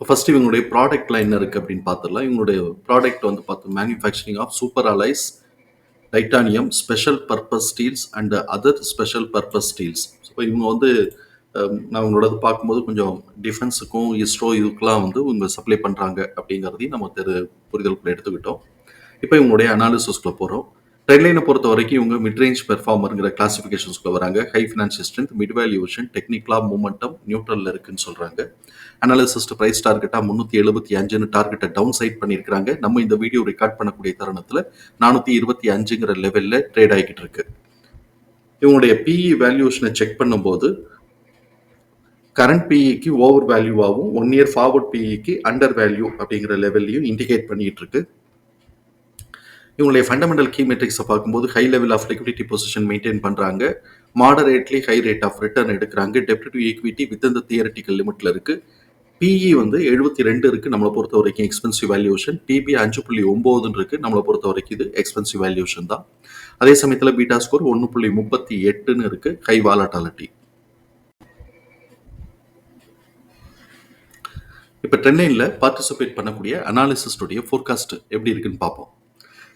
இப்போ ஃபஸ்ட்டு இவங்களுடைய ப்ராடக்ட்லாம் என்ன இருக்குது அப்படின்னு பார்த்துடலாம். இவங்களுடைய ப்ராடக்ட் வந்து பார்த்து manufacturing of super alloys titanium special purpose steels and other special purpose steels இப்போ இவங்க வந்து நான் இவங்களோடது பார்க்கும்போது கொஞ்சம் டிஃபென்ஸுக்கும் இஸ்ரோ இதுக்கெலாம் வந்து இவங்க சப்ளை பண்ணுறாங்க அப்படிங்கிறதையும் நம்ம தெரு புரிதலுக்குள்ள எடுத்துக்கிட்டோம். இப்போ இவங்களுடைய அனாலிசிஸ்க்குள்ள போகிறோம் ட்ரெண்ட்லைனை பொறுத்த வரைக்கும் இவங்க மிட் ரேஞ்ச் பெர்ஃபார்மருங்கிற கிளாசிஃபிகேஷன்ஸ்க்குள்ள வராங்க. High financial strength mid valuation டெக்னிக்கலா மூமெண்டம் நியூட்ரலில் இருக்குன்னு சொல்றாங்க. அனாலிசிஸ்ட் பிரைஸ் டார்கெட்டாக முந்நூற்றி எழுபத்தி அஞ்சுன்னு டார்கெட்டை டவுன் சைட் பண்ணியிருக்காங்க நம்ம இந்த வீடியோ ரெக்கார்ட் பண்ணக்கூடிய தருணத்தில் நானூற்றி இருபத்தி அஞ்சுங்கிற லெவலில் ட்ரேட் ஆகிட்டு இருக்கு. இவங்களுடைய பிஇ வேல்யூஷனை செக் பண்ணும்போது கரண்ட் பிஇக்கு ஓவர் வேல்யூவாகவும் ஒன் இயர் ஃபார்வர்ட் பிஇக்கு அண்டர் வேல்யூ அப்படிங்கிற லெவல்லையும் இண்டிகேட் பண்ணிகிட்டு இருக்கு. இவங்களுடைய ஃபண்டமெண்டல் கீ மெட்ரிக்ஸை பார்க்கும்போது high level of liquidity position maintain பண்ணுறாங்க moderately high rate of return எடுக்கிறாங்க. டெப்ட் டு ஈக்விட்டி வித் இந்த தியரட்டிக்கல் லிமிட்ல இருக்கு. பிஇ வந்து எழுபத்தி ரெண்டு இருக்கு நம்மளை பொறுத்த வரைக்கும் எக்ஸ்பென்சிவ் வேல்யூஷன் பிபி அஞ்சு புள்ளி ஒம்போதுன்னு இருக்கு நம்மளை பொறுத்த வரைக்கும் இது எக்ஸ்பென்சிவ் வேல்யூஷன் தான். அதே சமயத்தில் பீட்டா ஸ்கோர் ஒன்று புள்ளி முப்பத்தி எட்டுன்னு இருக்கு. ஹை வாலட்டாலிட்டி இப்போ ட்ரெண்ட்லைனில் பார்ட்டிசிபேட் பண்ணக்கூடிய அனாலிசிஸ்டுடைய ஃபோர்காஸ்ட் எப்படி இருக்குன்னு பார்ப்போம்.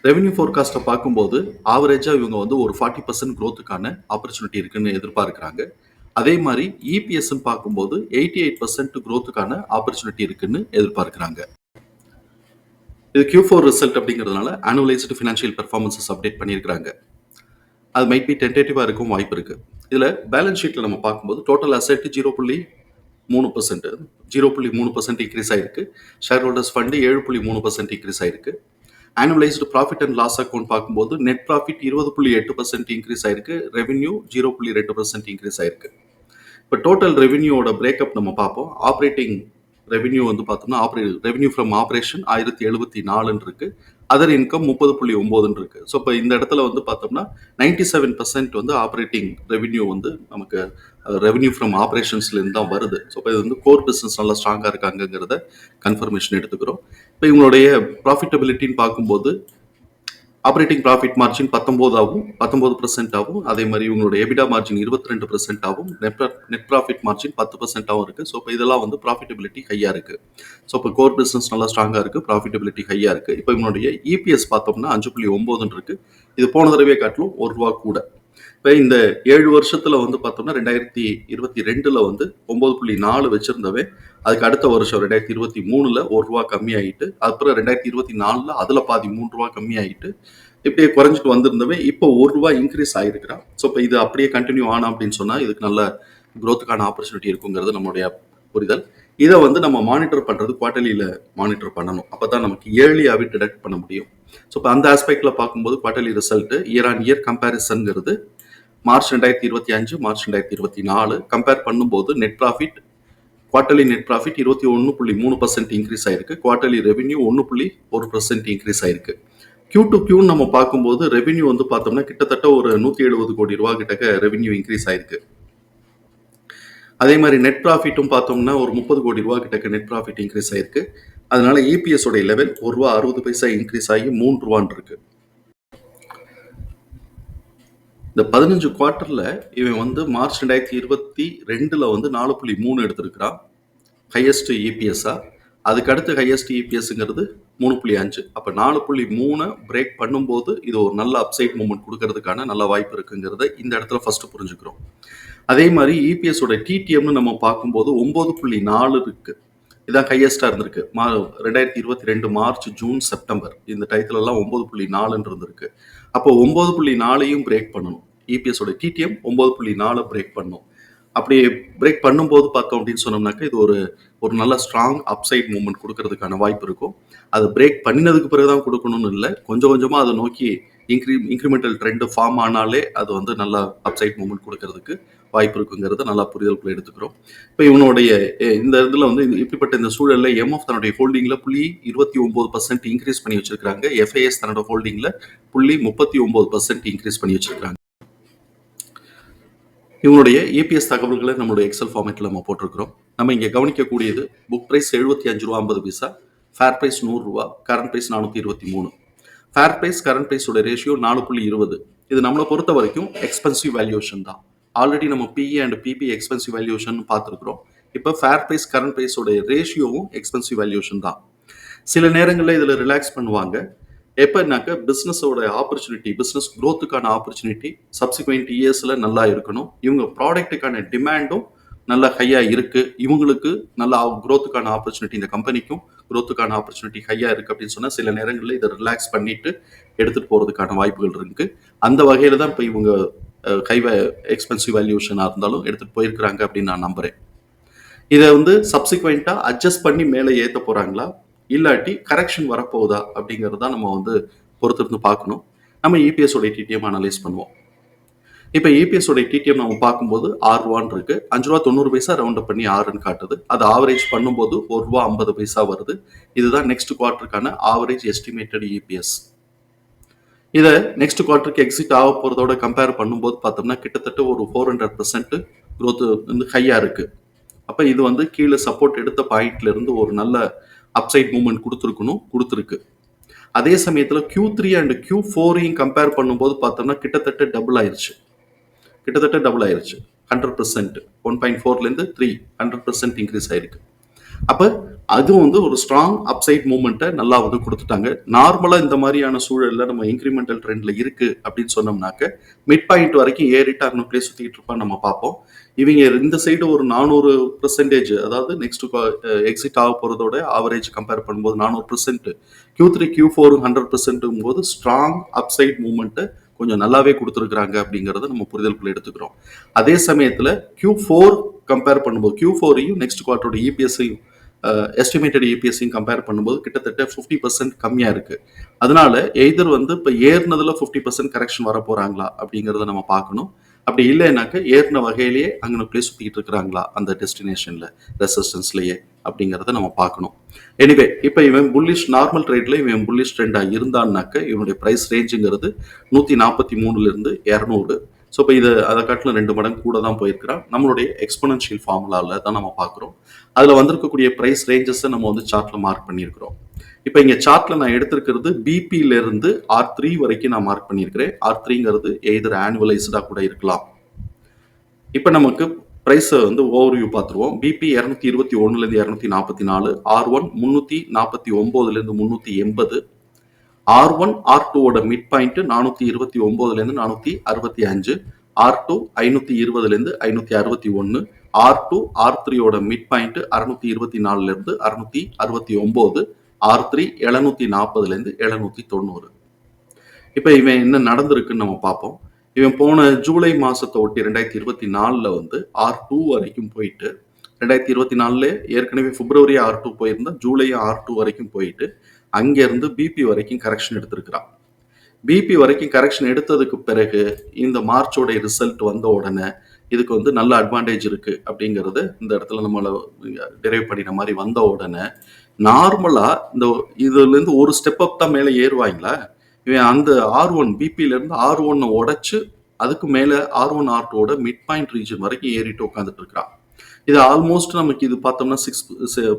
ரெவன்யூ ஃபோர்காஸ்ட்டை பார்க்கும்போது ஆவரேஜாக இவங்க வந்து ஒரு ஃபார்ட்டி பர்சன்ட் க்ரோத்துக்கான ஆப்பர்ச்சுனிட்டி இருக்குன்னு எதிர்பார்க்குறாங்க. அதே மாதிரி இபிஎஸ்ன்னு பார்க்கும்போது எயிட்டி எயிட் பர்சன்ட் க்ரோத்துக்கான ஆப்பர்ச்சுனிட்டி இருக்குன்னு எதிர்பார்க்குறாங்க. இது கியூ ஃபோர் ரிசல்ட் அப்படிங்கிறதுனால ஆனுவலைஸ்டு ஃபினான்ஷியல் பெர்ஃபார்மன்ஸஸ் அப்டேட் பண்ணியிருக்கிறாங்க. அது மைட் பி டென்டேட்டிவாக இருக்கும் வாய்ப்பு இருக்குது இதில் பேலன்ஸ் ஷீட்டில் நம்ம பார்க்கும்போது டோட்டல் அசெட் ஜீரோ புள்ளி மூணு பர்சன்ட் ஜீரோ புள்ளி மூணு பர்சன்ட் இன்க்ரீஸ் ஆயிருக்கு. ஷேர் ஹோல்டர்ஸ் ஃபண்டு ஏழு புள்ளி மூணு பர்சன்ட் இன்க்ரீஸ் ஆயிருக்கு. Annualised profit and loss account பார்க்கும்போது நெட் ப்ராஃபிட் இருபது புள்ளி எட்டு பர்சன்ட் இன்க்ரீஸ் ஆயிருக்கு. ரெவென்யூ ஜீரோ புள்ளி ரெண்டு பர்சன்ட் இன்க்ரீஸ் ஆயிருக்கு. இப்போ டோட்டல் ரெவென்யூவோட பிரேக்கப் நம்ம பார்ப்போம். ஆப்ரேட்டிங் ரெவென்யூ வந்து பார்த்தோம்னா ஆப்ரே ரெவென்யூ ஃப்ரம் ஆப்ரேஷன் ஆயிரத்தி எழுபத்தி நாலுன்னு இருக்கு. அதர் இன்கம் முப்பது புள்ளி ஒம்போதுன்னு இருக்கு ஸோ இப்போ இந்த இடத்துல வந்து பார்த்தோம்னா நைன்டி செவன் பர்சன்ட் வந்து ஆப்ரேட்டிங் ரெவென்யூ வந்து நமக்கு ரெவென்யூ ஃப்ரம் ஆப்ரேஷன்ஸ்லேருந்து தான் வருது. ஸோ இப்போ இது வந்து கோர் பிஸ்னஸ் நல்லா ஸ்ட்ராங்காக இருக்காங்கங்கிறத கன்ஃபர்மேஷன் எடுத்துக்கிறோம். இப்போ இவங்களுடைய ப்ராஃபிட்டபிலிட்டின்னு பார்க்கும்போது ஆப்ரேட்டிங் ப்ராஃபிட் மார்ஜின் பத்தொம்போதாகவும் பத்தொம்போது பர்சன்ட் ஆகும். அதே மாதிரி இவங்களோட எபிடா மார்ஜின் இருபத்தி ரெண்டு பர்சன்ட் ஆகும் நெட் நெட் ப்ராஃபிட் மார்ஜின் பத்து பர்சன்ட்டாகவும் இருக்குது ஸோ இப்போ இதெல்லாம் வந்து ப்ராஃபிட்டபிலிட்டி ஹையாக இருக்குது ஸோ இப்போ கோர் பிஸ்னஸ் நல்லா ஸ்ட்ராங்காக இருக்குது ப்ராஃபிட்டபிலிட்டி ஹையாக இருக்குது இப்போ இவனுடைய இபிஎஸ் பார்த்தோம்னா அஞ்சு புள்ளி ஒம்போதுன்னு இருக்குது இது போன தடவை காட்டிலும் ஒரு ரூபா கூட. இப்போ இந்த ஏழு வருஷத்தில் வந்து பார்த்தோம்னா ரெண்டாயிரத்தி இருபத்தி ரெண்டில் வந்து ஒம்பது புள்ளி நாலு வச்சுருந்தவன். அதுக்கு அடுத்த வருஷம் ரெண்டாயிரத்தி இருபத்தி மூணுல ஒரு ரூபா கம்மியாயிட்டு அப்புறம் ரெண்டாயிரத்தி இருபத்தி நாலுல அதுல பாதி மூணு ரூபா கம்மியாயிட்டு இப்படியே குறைஞ்சிட்டு வந்திருந்தவன் இப்போ ஒரு ரூபா இன்க்ரீஸ் ஆயிருக்கிறான். ஸோ இப்போ இது அப்படியே கண்டினியூ ஆனா அப்படின்னு சொன்னா இதுக்கு நல்ல குரோத்துக்கான ஆப்பர்ச்சுனிட்டி இருக்குங்கிறது நம்மளுடைய புரிதல். இதை வந்து நம்ம மானிட்டர் பண்றது குவார்டர்லியில மானிட்டர் பண்ணணும். அப்பதான் நமக்கு இயர்லியாவே டிடெக்ட் பண்ண முடியும். ஸோ இப்போ அந்த ஆஸ்பெக்ட்ல பார்க்கும்போது quarterly result year on year கம்பேரிசன்ங்கிறது March ரெண்டாயிரத்தி இருபத்தி அஞ்சு மார்ச் ரெண்டாயிரத்தி இருபத்தி நாலு கம்பேர் பண்ணும்போது net profit quarterly net profit இருபத்தி ஒன்று புள்ளி மூணு பர்சன்ட் இன்க்ரீஸ் ஆயிருக்கு. குவார்டர்லி ரெவென்யூ ஒன்று புள்ளி ஒரு பர்சன்ட் இன்க்ரீஸ் ஆயிருக்கு. கியூ டு கியூன்னு நம்ம பார்க்கும்போது ரெவென்யூ வந்து பார்த்தோம்னா கிட்டத்தட்ட ஒரு நூற்றி எழுபது கோடி ரூபா கிட்டக்க ரெவென்யூ இன்க்ரீஸ் ஆயிருக்கு. அதே மாதிரி நெட் ப்ராஃபிட்டும் பார்த்தோம்னா ஒரு முப்பது கோடி ரூபா கிட்டக்க நெட் ப்ராஃபிட் இன்க்ரீஸ் ஆயிருக்கு. அதனால இபிஎஸ் உடைய லெவல் ஒரு ரூபா அறுபது பைசா இன்க்ரீஸ் ஆகி மூணு ரூபான் இருக்குது இந்த பதினஞ்சு குவார்ட்டரில் இவன் வந்து மார்ச் ரெண்டாயிரத்தி இருபத்தி ரெண்டில் வந்து நாலு புள்ளி மூணு எடுத்திருக்கிறான். ஹையஸ்ட் இபிஎஸ்ஸா அதுக்கடுத்து ஹையஸ்ட் இபிஎஸ்ங்கிறது மூணு புள்ளி அஞ்சு. அப்போ நாலு புள்ளி மூணை பிரேக் பண்ணும்போது இது ஒரு நல்ல அப்சைட் மூமெண்ட் கொடுக்கறதுக்கான நல்ல வாய்ப்பு இருக்குங்கிறத இந்த இடத்துல ஃபஸ்ட்டு புரிஞ்சுக்கிறோம். அதே மாதிரி இபிஎஸோட டிடிஎம்னு நம்ம பார்க்கும்போது ஒம்பது புள்ளி நாலு இருக்குது இதான் ஹையஸ்ட்டாக இருந்திருக்கு. மா ரெண்டாயிரத்தி இருபத்தி ரெண்டு மார்ச் ஜூன் செப்டம்பர். இந்த டயத்துலலாம் ஒம்பது புள்ளி நாலுன்னு இருந்திருக்கு. அப்போ ஒன்பது புள்ளி நாலையும் பிரேக் பண்ணணும். இபிஎஸோட டிடிஎம் ஒன்பது புள்ளி நாலு பிரேக் பண்ணணும் அப்படி பிரேக் பண்ணும்போது பார்த்தோம் அப்படின்னு சொன்னோம்னாக்கா இது ஒரு ஒரு நல்ல ஸ்ட்ராங் அப்சைட் மூமெண்ட் கொடுக்கறதுக்கான வாய்ப்பு இருக்கும். அது பிரேக் பண்ணினதுக்கு பிறகு தான் கொடுக்கணும்னு இல்லை. கொஞ்சம் கொஞ்சமாக அதை நோக்கி இன்க்ரி இன்க்ரிமெண்டல் ட்ரெண்டு ஃபார்ம் ஆனாலே அது வந்து நல்ல அப்சைட் மூமெண்ட் கொடுக்கறதுக்கு வாய்ப்பு இருக்குங்கிறத நல்லா புரிதலுக்குள்ள எடுத்துக்கிறோம். இப்போ இவனுடைய இந்த இதில் வந்து இந்த- இப்படிப்பட்ட இந்த சூழலில் எம்எஃப் தன்னுடைய ஹோல்டிங்கில் புள்ளி இருபத்தி ஒம்பது பர்சன்ட் இன்க்ரீஸ் பண்ணி வச்சிருக்காங்க எஃப்ஐஎஸ் தன்னோட ஹோல்டிங்கில் புள்ளி முப்பத்தி ஒம்பது பர்சன்ட் இன்க்ரீஸ் பண்ணி வச்சிருக்காங்க இவனுடைய ஏபிஎஸ் தகவல்களை நம்மளுடைய எக்ஸல் ஃபார்மேட்டில் நம்ம போட்டிருக்கிறோம். நம்ம இங்கே கவனிக்கக்கூடியது புக் ப்ரைஸ் எழுபத்தி அஞ்சு ரூபா ஐம்பது பைசா ஃபேர் ப்ரைஸ் நூறுரூவா கரண்ட் ப்ரைஸ் நானூற்றி இருபத்தி மூணு. ஃபேர் ப்ரைஸ் கரண்ட் ப்ரைஸோட ரேஷியோ நாலு புள்ளி இருபது. இது நம்மளை பொறுத்த வரைக்கும் எக்ஸ்பென்சிவ் வேல்யூஷன் தான். ஆல்ரெடி நம்ம PE and PB expensive valuation பார்த்துருக்குறோம். இப்போ ஃபேர் ப்ரைஸ் கரண்ட் ப்ரைஸோட ரேஷியோவும் எக்ஸ்பென்சிவ் வேல்யூஷன் தான். சில நேரங்களில் இதில் ரிலாக்ஸ் பண்ணுவாங்க. எப்போனாக்கா பிஸ்னஸோட ஆப்பர்ச்சுனிட்டி பிஸ்னஸ் க்ரோத்துக்கான ஆப்பர்ச்சுனிட்டி சப்சிக்வெண்ட் இயர்ஸில் நல்லா இருக்கணும். இவங்க ப்ராடக்ட்டுக்கான டிமாண்டும் நல்லா ஹையாக இருக்குது இவங்களுக்கு நல்லா க்ரோத்துக்கான ஆப்பர்ச்சுனிட்டி இந்த கம்பெனிக்கும் க்ரோத்துக்கான ஆப்பர்ச்சுனிட்டி ஹையாக இருக்குது அப்படின்னு சொன்னால் சில நேரங்களில் இதை ரிலாக்ஸ் பண்ணிட்டு எடுத்துகிட்டு போகிறதுக்கான வாய்ப்புகள் இருக்குது அந்த வகையில் தான் இப்போ இவங்க ஹை எக்ஸ்பென்சிவ் வேல்யூஷனாக இருந்தாலும் எடுத்துகிட்டு போயிருக்கிறாங்க அப்படின்னு நான் நம்புகிறேன் இதை வந்து சப்சிக்வெண்ட்டாக அட்ஜஸ்ட் பண்ணி மேலே ஏற்ற போகிறாங்களா இல்லாட்டி கரெக்ஷன் வரப்போகுதா? அப்படிங்கிறத தான் நம்ம வந்து பொறுத்திருந்து பார்க்கணும். நம்ம இபிஎஸ் டிடிஎம் அனலைஸ் பண்ணுவோம். இப்போ இபிஎஸ் டிடிஎம் நம்ம பார்க்கும்போது ஆறு ரூபான் இருக்கு. அஞ்சு ரூபா தொண்ணூறு பைசா ரவுண்ட் பண்ணி ஆறுன்னு காட்டுது. அது ஆவரேஜ் பண்ணும்போது ஒரு ரூபா ஐம்பது பைசா வருது. இதுதான் நெக்ஸ்ட் குவார்டருக்கான ஆவரேஜ் எஸ்டிமேட்டட் இபிஎஸ் இதை நெக்ஸ்ட் குவார்ட்டருக்கு எக்ஸிட் ஆக போகிறதோட கம்பேர் பண்ணும்போது பார்த்தோம்னா கிட்டத்தட்ட ஒரு ஃபோர் ஹண்ட்ரட் பர்சன்ட் க்ரோத் வந்து ஹையாக இருக்குது அப்போ இது வந்து கீழே சப்போர்ட் எடுத்த பாயிண்ட்லேருந்து ஒரு நல்ல அப்சைட் மூவ்மெண்ட் கொடுத்துருக்கணும் கொடுத்துருக்கு. அதே சமயத்தில் க்யூ த்ரீ அண்ட் க்யூ ஃபோரையும் கம்பேர் பண்ணும்போது பார்த்தோம்னா கிட்டத்தட்ட டபுள் ஆயிடுச்சு கிட்டத்தட்ட டபுள் ஆயிடுச்சு ஹண்ட்ரட் பர்சன்ட் ஒன் பாயிண்ட் ஃபோர்லேருந்து த்ரீ ஹண்ட்ரட் பர்சன்ட் இன்க்ரீஸ் ஆயிருக்கு. அப்போ அதுவும் வந்து ஒரு ஸ்ட்ராங் அப்சைட் மூமெண்ட்டை நல்லா வந்து கொடுத்துட்டாங்க. நார்மலாக இந்த மாதிரியான சூழலில் நம்ம இன்க்ரிமெண்டல் ட்ரெண்டில் இருக்கு அப்படின்னு சொன்னோம்னாக்க மிட் பாயிண்ட் வரைக்கும் ஏறிட்டு அங்கே சுற்றிட்டு இருப்பான்னு நம்ம பார்ப்போம். இவங்க இந்த சைடு ஒரு நானூறு பெர்சன்டேஜ் அதாவது நெக்ஸ்ட் எக்ஸிட் ஆக போகிறதோட ஆவரேஜ் கம்பேர் பண்ணும்போது நானூறு percent Q three Q four hundred பெர்சென்ட்டும் போது ஸ்ட்ராங் அப்சைட் மூமெண்ட்டை கொஞ்சம் நல்லாவே கொடுத்துருக்குறாங்க அப்படிங்கிறத நம்ம புரிதலுக்குள்ள எடுத்துக்கிறோம். அதே சமயத்தில் கியூ ஃபோர் கம்பேர் பண்ணும்போது கியூ ஃபோரையும் நெக்ஸ்ட் குவார்ட்டரோட இபிஎஸ்ஸையும் எஸ்டிமேட்டட் இபிஎஸ்ஸையும் கம்பேர் பண்ணும்போது கிட்டத்தட்ட ஃபிஃப்டி பர்சன்ட் கம்மியாக இருக்குது அதனால எய்தர் வந்து இப்போ ஏறினதில் ஃபிஃப்டி பர்சன்ட் கரெக்ஷன் வர போகிறாங்களா அப்படிங்கிறத நம்ம பார்க்கணும். அப்படி இல்லைனாக்க ஏறின வகையிலேயே அங்கே பிளேஸ் சுற்றிக்கிட்டு இருக்கிறாங்களா அந்த டெஸ்டினேஷனில் ரெசிஸ்டன்ஸ்லேயே அப்படிங்கிறத நம்ம பார்க்கணும். எனிவே இப்போ இவன் புல்லிஷ் நார்மல் ட்ரேட்ல இவன் புல்லிஷ் ட்ரெண்டாக இருந்தான்னாக்க இவனுடைய ப்ரைஸ் ரேஞ்சுங்கிறது நூற்றி நாற்பத்தி மூணுலேருந்து இரநூறு. ஸோ இப்போ இது அதை காட்டிலும் ரெண்டு மடங்கு கூட தான் போயிருக்கிறான் நம்மளுடைய எக்ஸ்பனன்ஷியல் ஃபார்முலாவில் தான் நம்ம பார்க்குறோம். அதில் வந்திருக்கக்கூடிய ப்ரைஸ் ரேஞ்சஸை நம்ம வந்து சார்ட்டில் மார்க் பண்ணியிருக்கிறோம். இப்போ இங்கே சார்ட்டில் நான் எடுத்திருக்கிறது பிபியிலிருந்து ஆர் த்ரீ வரைக்கும் நான் மார்க் பண்ணியிருக்கிறேன். ஆர் த்ரீங்கிறது எய்தர் ஆனுவலைஸ்டாக கூட இருக்கலாம். இப்போ நமக்கு ப்ரைஸை வந்து ஓவர்வியூ பார்த்துருவோம். பிபி இரநூத்தி இருபத்தி ஒன்றுலேருந்து இரநூத்தி நாற்பத்தி நாலு ஆர் ஒன் முந்நூற்றி நாற்பத்தி ஒம்போதுலேருந்து முந்நூற்றி எண்பது ஆர் ஒன் ஆர் டூவோட மிட் பாயிண்ட் நானூற்றி இருபத்தி ஒம்போதுலேருந்து நானூற்றி அறுபத்தி அஞ்சு ஆர் டூ ஐநூற்றி இருபதுலேருந்து ஐநூற்றி அறுபத்தி ஒன்று ஆர் டூ ஆர் த்ரீயோட மிட் பாயிண்ட் அறுநூத்தி இருபத்தி நாலுலேருந்து அறுநூத்தி அறுபத்தி ஒம்பது ஆர் த்ரீ எழுநூத்தி நாற்பதுலேருந்து எழுநூத்தி தொண்ணூறு. இப்போ இவன் என்ன நடந்திருக்குன்னு நம்ம பார்ப்போம். இவன் போன ஜூலை மாசத்தை ஒட்டி ரெண்டாயிரத்தி இருபத்தி நாலில் வந்து ஆர் டூ வரைக்கும் போயிட்டு ரெண்டாயிரத்தி இருபத்தி நாலுல ஏற்கனவே பிப்ரவரி ஆர் டூ போயிருந்தா ஜூலை ஆர் டூ வரைக்கும் போயிட்டு அங்கேருந்து பிபி வரைக்கும் கரெக்ஷன் எடுத்திருக்கிறான். பிபி வரைக்கும் கரெக்ஷன் எடுத்ததுக்கு பிறகு இந்த மார்ச்சோடைய ரிசல்ட் வந்த உடனே இதுக்கு வந்து நல்ல அட்வான்டேஜ் இருக்கு அப்படிங்கிறது இந்த இடத்துல நம்மளை டிரைவ் பண்ணின மாதிரி வந்த உடனே நார்மலா இந்த இதுலேருந்து ஒரு ஸ்டெப் அப் தான் மேலே ஏறுவாங்களா? இவன் அந்த ஆர் ஒன் பிபியிலேருந்து ஆர் ஒன்னை உடச்சு அதுக்கு மேலே ஆர் ஒன் ஆர் டூவோட மிட் பாயிண்ட் ரீஜன் வரைக்கும் ஏறிட்டு உட்காந்துட்டு இருக்கிறான். இது ஆல்மோஸ்ட் நமக்கு இது பார்த்தோம்னா six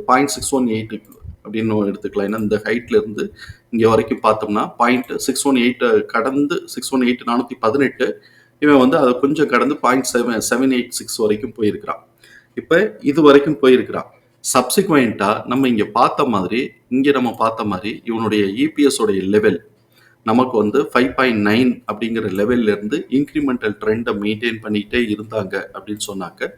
point six one eight அப்படின்னு எடுத்துக்கலாம். ஏன்னா இந்த ஹைட்ல இருந்து இங்கே வரைக்கும் பார்த்தோம்னா பாயிண்ட் சிக்ஸ் ஒன் எயிட்டை கடந்து சிக்ஸ் ஒன் எயிட் நானூற்றி பதினெட்டு இவன் வந்து அதை கொஞ்சம் கடந்து point seven seven eight six வரைக்கும் போயிருக்கிறான். இப்போ இது வரைக்கும் போயிருக்கிறான். சப்சிக்வெண்ட்டாக நம்ம இங்கே பார்த்த மாதிரி இங்கே நம்ம பார்த்த மாதிரி இவனுடைய இபிஎஸ் உடைய லெவல் நமக்கு வந்து ஃபைவ் பாயிண்ட் நைன் அப்படிங்கிற லெவல்லேருந்து இன்க்ரிமெண்டல் ட்ரெண்டை மெயின்டைன் பண்ணிக்கிட்டே இருந்தாங்க அப்படின்னு சொன்னாக்க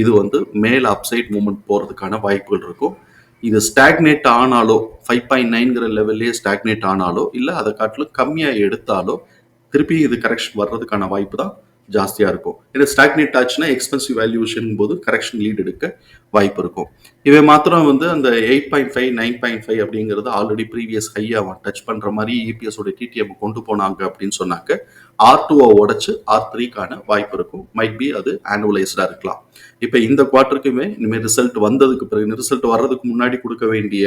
இது வந்து மேல் அப்சைட் மூமெண்ட் போகிறதுக்கான வாய்ப்புகள் இருக்கும். இது ஸ்டாக்னேட் ஆனாலோ ஃபைவ் பாயிண்ட் நைன்கிற லெவல்லே ஸ்டாக்னேட் ஆனாலோ இல்லை அதை காட்டிலும் கம்மியாக எடுத்தாலோ திருப்பி இது கரெக்ஷன் வர்றதுக்கான வாய்ப்பு தான் ஜாஸ்தியாக இருக்கும். இது ஸ்டாக்னேட் ஆச்சுன்னா எக்ஸ்பென்சிவ் வேல்யூஷன் போது கரெக்ஷன் லீட் எடுக்க வாய்ப்பு இருக்கும். இவை மாத்திரம் வந்து அந்த eight point five nine point five அப்படிங்கிறது ஆல்ரெடி ப்ரீவியஸ் ஹையாக அவன் டச் பண்ணுற மாதிரி E இபிஎஸ் உடைய டிடிஎம் கொண்டு போனாங்க அப்படின்னு சொன்னாக்க ஆர் டூவை உடச்சு ஆர் த்ரீக்கான வாய்ப்பு இருக்கும். மைட் பி அது ஆனுவலைஸ்டாக இருக்கலாம். இப்போ இந்த குவார்ட்டருக்குமே இனிமேல் ரிசல்ட் வந்ததுக்கு பிறகு ரிசல்ட் வர்றதுக்கு முன்னாடி கொடுக்க வேண்டிய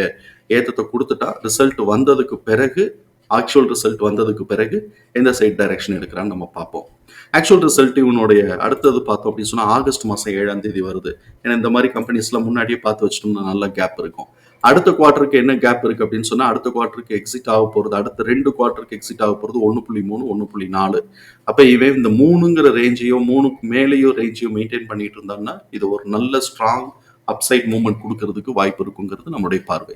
ஏற்றத்தை கொடுத்துட்டா ரிசல்ட் வந்ததுக்கு பிறகு ஆக்சுவல் ரிசல்ட் வந்ததுக்கு பிறகு எந்த சைட் டைரக்ஷன் எடுக்கிறான்னு நம்ம பார்ப்போம். ஆக்சுவல் ரிசல்ட் இவனுடைய அடுத்தது பார்த்தோம் அப்படின்னு சொன்னால் ஆகஸ்ட் மாதம் ஏழாம் தேதி வருது. ஏன்னா இந்த மாதிரி கம்பெனிஸ்லாம் முன்னாடியே பார்த்து வச்சிட்டோம்னா நல்ல கேப் இருக்கும். அடுத்த குவார்ட்டருக்கு என்ன கேப் இருக்கு அப்படின்னு சொன்னால் அடுத்த குவார்ட்டருக்கு எக்ஸிட் ஆக போகிறது அடுத்த ரெண்டு குவார்ட்டருக்கு எக்ஸிட் ஆக போகிறது ஒன்று புள்ளி மூணு ஒன்று புள்ளி நாலு. அப்போ இவன் இந்த மூணுங்கிற ரேஞ்சையோ மூணுக்கு மேலேயோ ரேஞ்சையோ மெயின்டைன் பண்ணிட்டு இருந்தான்னா இது ஒரு நல்ல ஸ்ட்ராங் அப்சைட் மூவ்மெண்ட் கொடுக்கறதுக்கு வாய்ப்பு இருக்குங்கிறது நம்மளுடைய பார்வை.